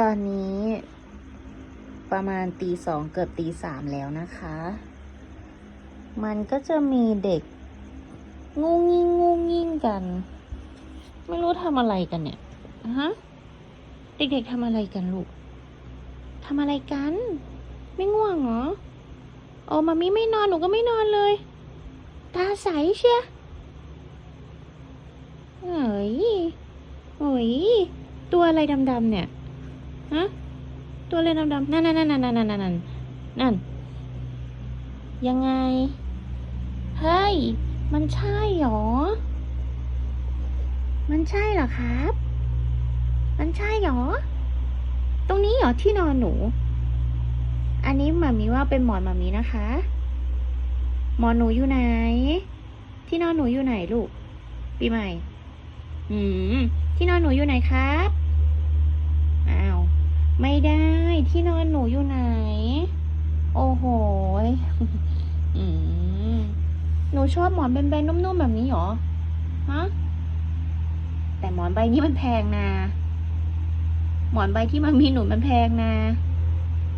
ตอนนี้ประมาณตีสองเกือบตีสามแล้วนะคะ มันก็จะมีเด็ก งูงิ่งงูงิ่งกัน ไม่รู้ทำอะไรกันเนี่ยฮะเด็กๆทำอะไรกันลูกทำอะไรกัน ไม่ง่วงเหรอโอ้มามีไม่นอนหนูก็ไม่นอนเลย ตาใสเชียเอ้ยโอ้ยตัวอะไรดำๆเนี่ย ฮะ ตัวอะไรดำๆ นั่นนั่นนั่นนั่นนั่นนั่นั่น ยังไง เฮ้ย มันใช่หรอ มันใช่เหรอครับ มันใช่หรอ ตรงนี้หรอที่นอนหนู อันนี้หมามีว่าเป็นหมอนหมามีนะคะ หมอนหนูอยู่ไหน ที่นอนหนูอยู่ไหนลูก ปีใหม่ อืม ที่นอนหนูอยู่ไหนครับ ที่นอนหนูอยู่ไหน โอ้โหอืมหนูชอบหมอนแบนๆนุ่มๆแบบนี้เหรอ ฮะ แต่หมอนใบนี้มันแพงนะ หมอนใบที่มันมีหนุนมันแพงนะ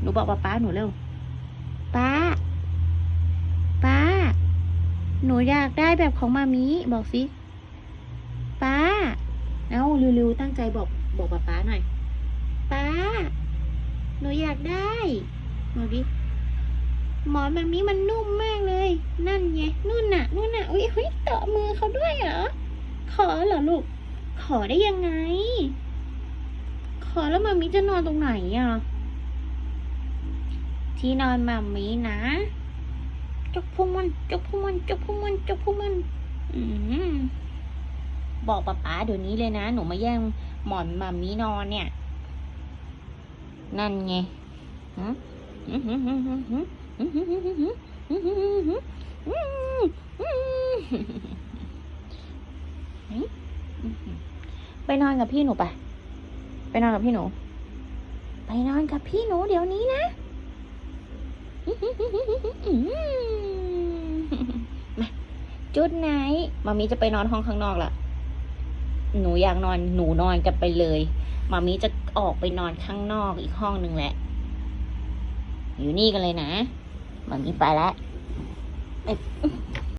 หนูบอกป้าป้าหนูเร็ว ป้า ป้า หนูอยากได้แบบของมามีบอกสิ ป้า เอ้าเร็วๆตั้งใจบอกบอกป้าป้าหน่อย ป้า หนูอยากได้หนูดิหมอนแบบนี้มันนุ่มมากเลย นั่นไงนู่นน่ะนู่นน่ะอุ้ยเฮ้ยเตะมือเขาด้วยเหรอขอเหรอลูก ขอได้ยังไง ขอแล้วมามิจะนอนตรงไหนอะที่นอนมามินะจกพุงมันจกพุงมันจกพุงมันจกพุงมันอืมบอกป๊าป๊าเดี๋ยวนี้เลยนะ หนูมาแย่งหมอนมามินอนเนี่ย นั่นไงฮะไปนอนกับพี่หนูไป ไปนอนกับพี่หนู ไปนอนกับพี่หนูเดี๋ยวนี้นะ มา จุดไหนมามีจะไปนอนห้องข้างนอกละ หนูอยากนอนหนูนอนกันไปเลยมามีจะออกไปนอนข้างนอกอีกห้องหนึ่งแหละ อยู่นี่กันเลยนะมามีไปแล้ว